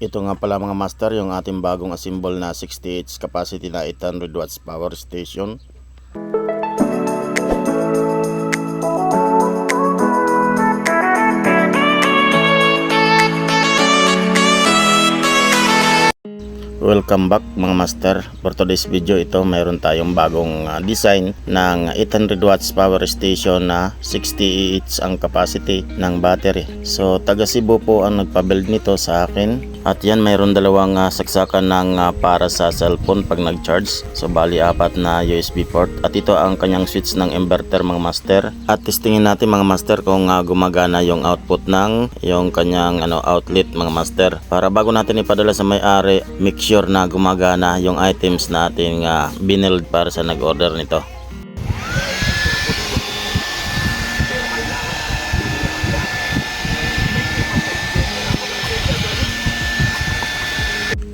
Ito nga pala mga master yung ating bagong assemble na 68 capacity na 800 watts power station. Welcome back mga master. For today's video ito mayroon tayong bagong ah, design ng 800 watts power station na 60 EH ang capacity ng battery. So taga Cebu po ang nagpa-build nito sa akin. At yan mayroon dalawang ah, saksakan ng ah, para sa cellphone pag nag-charge. So bali apat na USB port. At ito ang kanyang switch ng inverter mga master. At testingin natin mga master kung ah, gumagana yung output ng yung kanyang ano outlet mga master. Para bago natin ipadala sa may-ari, make sure na gumagana yung items natin nga binild para sa nag-order nito.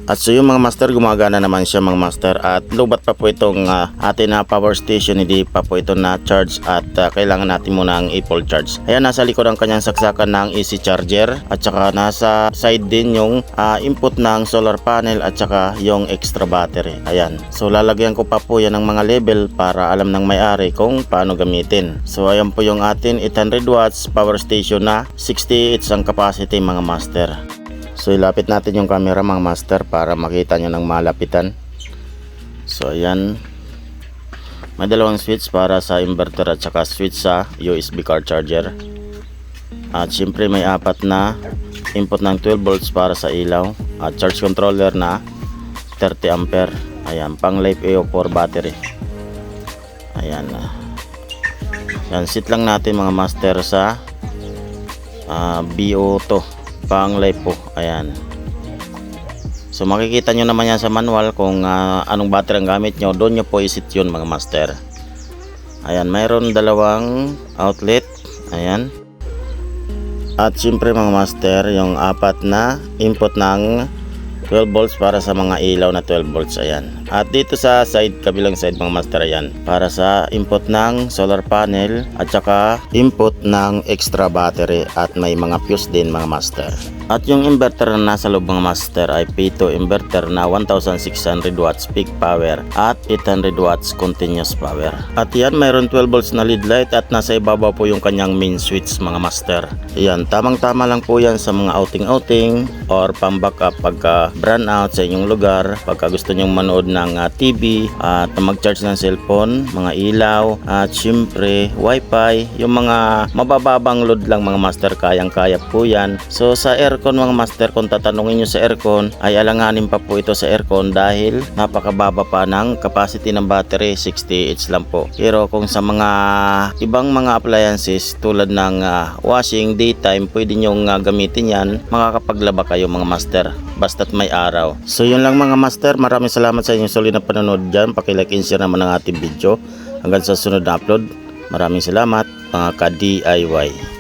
At so yung mga master gumagana naman siya mga master at lubat pa po itong ah, atin na power station hindi pa po ito na charge at ah, kailangan natin muna ang i-full charge. Ayan nasa likod ang kanyang saksakan ng AC charger at saka nasa side din yung ah, input ng solar panel at saka yung extra battery. Ayan. So lalagyan ko pa po yan ng mga label para alam ng may-ari kung paano gamitin. So ayan po yung atin 800 watts power station na 68 ang capacity mga master. So ilapit natin yung camera mga master para makita nyo ng malapitan. So ayan. May dalawang switch para sa inverter at saka switch sa USB car charger. At syempre may apat na input ng 12 volts para sa ilaw at charge controller na 30 ampere. Ayan, pang Life AO4 battery. Ayan. Yan, sit lang natin mga master sa ah, BO2 pang life ayan. So makikita nyo naman yan sa manual kung ah, anong battery ang gamit nyo. Doon nyo po isit yun mga master. Ayan mayroon dalawang outlet. Ayan. At syempre mga master yung apat na input ng 12 volts para sa mga ilaw na 12 volts ayan. At dito sa side kabilang side mga master ayan para sa input ng solar panel at saka input ng extra battery at may mga fuse din mga master at yung inverter na nasa loob mga master ay P2 inverter na 1600 watts peak power at 800 watts continuous power. At yan mayroon 12 volts na lead light at nasa ibabaw po yung kanyang main switch mga master. Yan tamang tama lang po yan sa mga outing outing or pang backup pagka brand out sa inyong lugar pagka gusto nyong manood ng ah, TV at mag-charge ng cellphone mga ilaw at syempre wifi yung mga mabababang load lang mga master kayang kaya po yan. So sa aircon mga master kung tatanungin nyo sa aircon ay alanganin pa po ito sa aircon dahil napakababa pa ng capacity ng battery 60H lang po. Pero kung sa mga ibang mga appliances tulad ng ah, washing daytime pwede nyong ah, gamitin yan. Makakapaglaba kayo mga master basta't may araw. So yun lang mga master. Maraming salamat sa inyong solid na panonood dyan. Pakilike and share naman ang ating video. Hanggang sa sunod na upload. Maraming salamat mga ka-DIY